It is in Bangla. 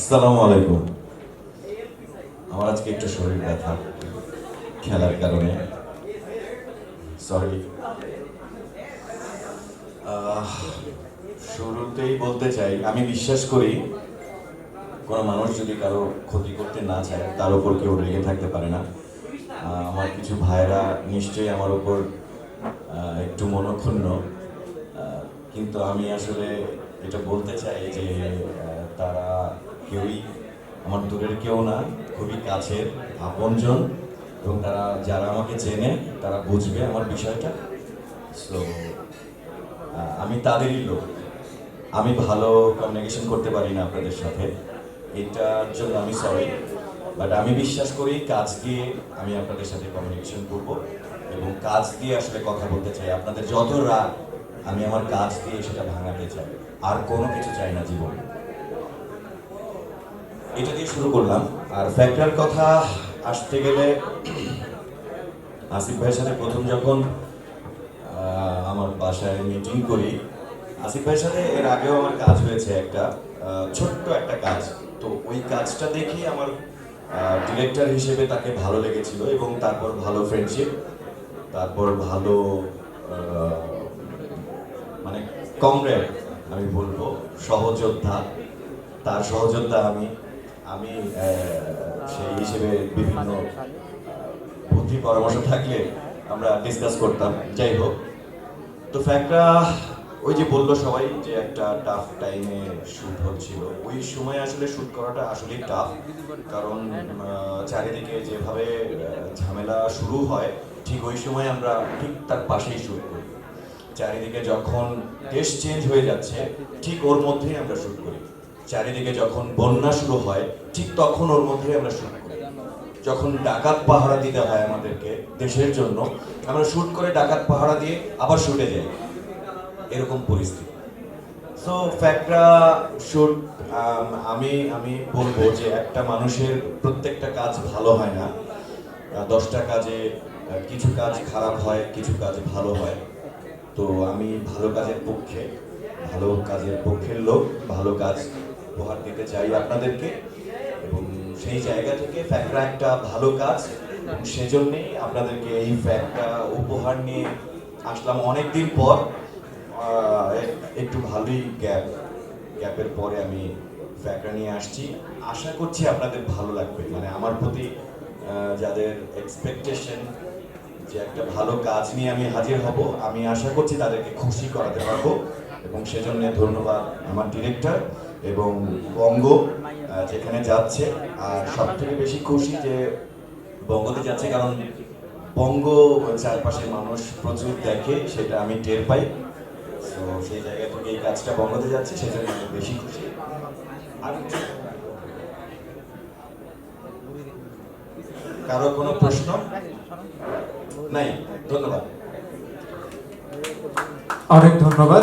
আসসালামু আলাইকুম। আমার আজকে একটু শরীর ব্যথা খেলার কারণে। সরি শুরুতেই বলতে চাই, আমি বিশ্বাস করি কোনো মানুষ যদি কারও ক্ষতি করতে না চায়, তার উপর কেউ রেগে থাকতে পারে না। আমার কিছু ভাইরা নিশ্চয়ই আমার উপর একটু মনক্ষুণ্ণ। কিন্তু আমি আসলে এটা বলতে চাই যে তারা কেউই, আমার দূরের কেউ না, খুবই কাছের আপনজন, এবং তারা যারা আমাকে চেনে, তারা বুঝবে আমার বিষয়টা। সো আমি তাদেরই লোক। আমি ভালো কমিউনিকেশন করতে পারি না আপনাদের সাথে। এটার জন্য আমি সরি বাট আমি বিশ্বাস করি কাজ দিয়ে আমি আপনাদের সাথে কমিউনিকেশন করব, এবং কাজ দিয়ে আসলে কথা বলতে চাই। আপনাদের যত রাগ, আমি আমার কাজ দিয়ে সেটা ভাঙাতে চাই। আর কোনো কিছু চাই না জীবনে। এটা দিয়ে শুরু করলাম। আর ফ্যাক্টর কথা আসতে গেলে, আসিফ ভাইয়ের সাথে প্রথম যখন আমার বাসায় মিটিং করি, আসিফ ভাইয়ের সাথে এর আগেও আমার কাজ হয়েছে একটা ছোট্ট একটা কাজ। তো ওই কাজটা দেখি আমার ডিরেক্টর হিসেবে তাকে ভালো লেগেছিল এবং তারপর ভালো ফ্রেন্ডশিপ তারপর ভালো মানে কমরেড আমি বলব, সহযোদ্ধা, তার সহযোদ্ধা আমি। আমি সেই হিসেবে বিভিন্ন বুদ্ধি পরামর্শ থাকলে আমরা ডিসকাস করতাম। যাই হোক, তো ফ্যাক্টরা ওই যে বলল সবাই যে একটা টাফ টাইমে শ্যুট হচ্ছিল। ওই সময় আসলে শ্যুট করাটা আসলেই টাফ কারণ চারিদিকে যেভাবে ঝামেলা শুরু হয়, ঠিক ওই সময় আমরা ঠিক তার পাশেই শ্যুট করি। চারিদিকে যখন দেশ চেঞ্জ হয়ে যাচ্ছে, ঠিক ওর মধ্যেই আমরা শুট করি। চারিদিকে যখন বন্যা শুরু হয়, ঠিক তখন ওর মধ্যেই আমরা শুট করি। যখন ডাকাত পাহারা দিতে হয় আমাদেরকে দেশের জন্য, আমরা শুট করে ডাকাত পাহারা দিয়ে আবার শুটে যাই। এরকম পরিস্থিতি। সো ফ্যাক্টরা শুট আমি আমি বলব যে একটা মানুষের প্রত্যেকটা কাজ ভালো হয় না। দশটা কাজে কিছু কাজ খারাপ হয়, কিছু কাজ ভালো হয়। তো আমি ভালো কাজের পক্ষে, ভালো কাজের পক্ষের লোক, ভালো কাজ উপহার দিতে চাই আপনাদেরকে। এবং সেই জায়গা থেকে ফ্যাক্টরা একটা ভালো কাজ। সেজন্যেই আপনাদেরকে এই ফ্যাক্টটা উপহার নিয়ে আসলাম অনেক দিন পর একটু ভালোই গ্যাপ, গ্যাপের পরে আমি ফ্যাক্টরা নিয়ে আসছি। আশা করছি আপনাদের ভালো লাগবে। মানে আমার প্রতি যাদের এক্সপেকটেশন যে একটা ভালো কাজ নিয়ে আমি হাজির হব, আমি আশা করছি তাদেরকে খুশি করাতে পারব। এবং সেজন্য ধন্যবাদ আমার ডিরেক্টর এবং বঙ্গ যেখানে যাচ্ছে, আর সব থেকে বেশি খুশি যে বঙ্গতে যাচ্ছে, কারণ বঙ্গ চারপাশের মানুষ প্রচুর দেখে, সেটা আমি টের পাই। তো সেই জায়গা থেকে এই কাজটা বঙ্গতে যাচ্ছে, সেজন্য আমি বেশি খুশি। কারও কোনো প্রশ্ন? নাই, ধন্যবাদ। অনেক ধন্যবাদ।